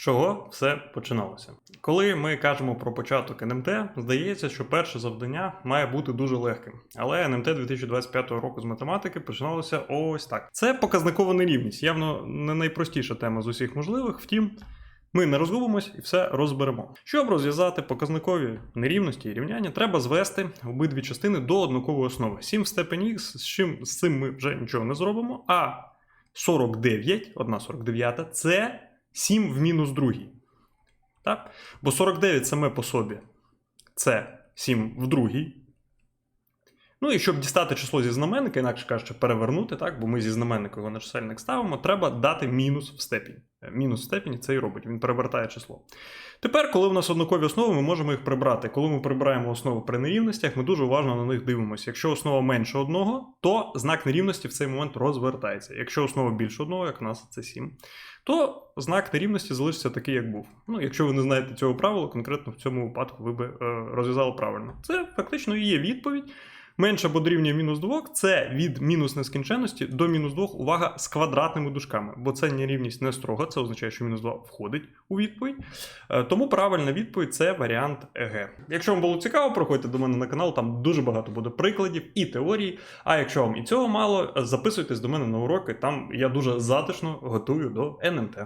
чого все починалося? Коли ми кажемо про початок НМТ, здається, що перше завдання має бути дуже легким. Але НМТ 2025 року з математики починалося ось так. Це показникова нерівність, явно не найпростіша тема з усіх можливих. Втім, ми не розгубимось і все розберемо. Щоб розв'язати показникові нерівності і рівняння, треба звести обидві частини до однакової основи. 7 в степені х, з чим з цим ми вже нічого не зробимо. А 49, 1 49 це 7 в мінус другій. Так? Бо 49 саме по собі це 7 в другій. Ну і щоб дістати число зі знаменника, інакше кажучи, перевернути, так, бо ми зі знаменника його на чисельник ставимо, треба дати мінус в степінь. Е, Мінус в степені це і робить, він перевертає число. Тепер, коли в нас однакові основи, ми можемо їх прибрати. Коли ми прибираємо основи при нерівностях, ми дуже уважно на них дивимося. Якщо основа менше одного, то знак нерівності в цей момент розвертається. Якщо основа більше одного, як у нас це 7, то знак нерівності залишиться такий, як був. Ну, якщо ви не знаєте цього правила, конкретно в цьому випадку ви би е, розв'язали правильно. Це фактично і є відповідь. Менше або дорівнює мінус 2 це від мінус нескінченності до мінус 2, увага, з квадратними дужками, бо це нерівність не строга, це означає, що мінус 2 входить у відповідь. Е, Тому правильна відповідь це варіант ЕГ. Якщо вам було цікаво, проходьте до мене на канал, там дуже багато буде прикладів і теорії. А якщо вам і цього мало, записуйтесь до мене на уроки, там я дуже затишно готую до НМТ.